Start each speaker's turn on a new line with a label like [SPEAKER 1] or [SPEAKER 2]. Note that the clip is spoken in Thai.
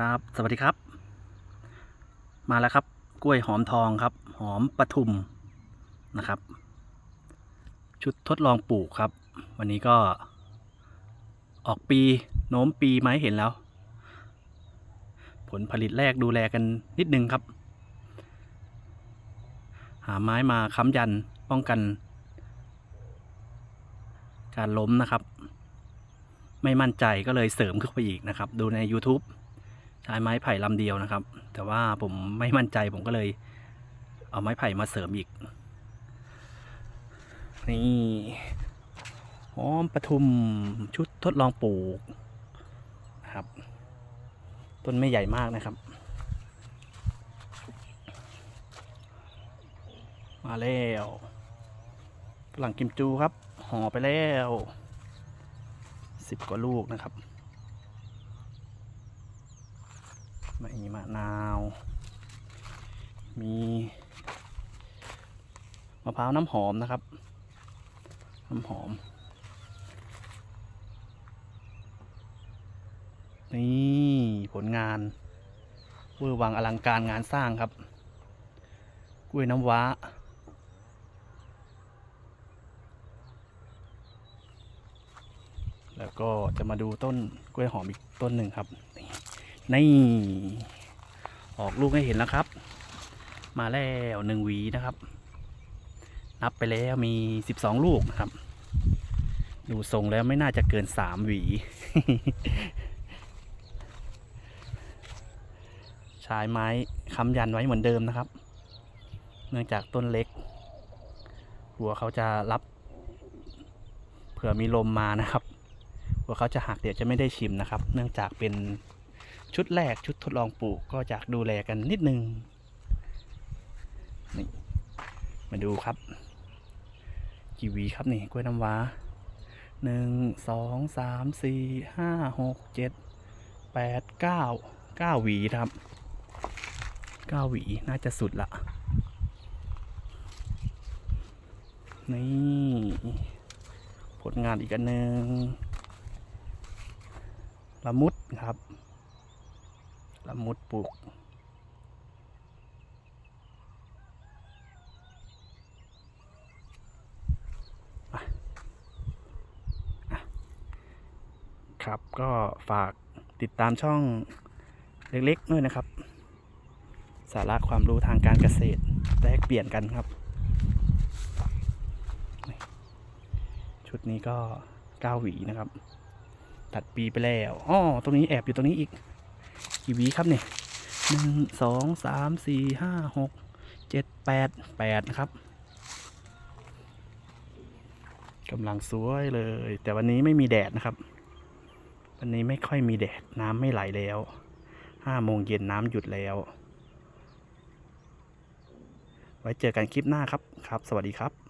[SPEAKER 1] ครับ สวัสดีครับ มาแล้วครับ กล้วยหอมทองครับ หอมปทุมนะครับ ชุดทดลองปลูกครับ วันนี้ก็ ออกปีโน้มปีมาให้เห็นแล้ว ผลผลิตแรกดูแลกันนิดนึงครับ หาไม้มาค้ำยันป้องกัน การล้มนะครับ ไม่มั่นใจก็เลยเสริมขึ้นไปอีกนะครับ ดูใน YouTube ใช้ไม้ไผ่ลำเดียวนะครับ แต่ว่าผมไม่มั่นใจผมก็เลย เอาไม้ไผ่มาเสริมอีก นี่หอมปทุมชุดทดลองปลูกนะครับ ต้นไม่ใหญ่มากนะครับ มาแล้วฝรั่งกิมจูครับห่อไปแล้วสิบกว่าลูกนะครับ มีมะนาว มีมะพร้าวน้ำหอมนะครับ น้ำหอม นี่ผลงานเวอร์วังอลังการงานสร้างครับ กล้วยน้ำว้า แล้วก็จะมาดูต้นกล้วยหอมอีกต้นหนึ่งครับ นี่ออกลูกให้เห็นแล้วครับ มาแล้วหนึ่งหวีนะครับ นับไปแล้วมีสิบสองลูกนะครับ ดูทรงแล้วไม่น่าจะเกินสามหวี ใช้ไม้ค้ำยันไว้เหมือนเดิมนะครับ เนื่องจากต้นเล็กหัวเขาจะรับเผื่อมีลมมานะครับหัวเขาจะหักเดี๋ยวจะไม่ได้ชิมนะครับ เนื่องจากเป็น ชุดแรกชุดทดลองปลูกก็จะดูแลกันนิดนึงนี่มาดูครับ กี่วีครับนี่กล้วยน้ำว้าหนึ่งสองสามสี่ห้าหกเจ็ดแปดเก้าเก้าหวีครับเก้าหวีน่าจะสุดละนี่ ผลงานอีกอันหนึ่งละมุดครับ ละมุดปลูก ครับก็ฝากติดตามช่องเล็กๆด้วยนะครับ สาระความรู้ทางการเกษตรแลกเปลี่ยนกันครับ ชุดนี้ก็เก้าหวีนะครับ ตัดปีไปแล้วอ๋อตรงนี้แอบอยู่ตรงนี้อีก กี่วีครับเนี่ยหนึ่งสองสามสี่ห้าหกเจ็ดแปดแปดนะครับกำลังสวยเลย แต่วันนี้ไม่มีแดดนะครับ วันนี้ไม่ค่อยมีแดดน้ำไม่ไหลแล้วห้าโมงเย็นน้ำหยุดแล้ว ไว้เจอกันคลิปหน้าครับครับ สวัสดีครับ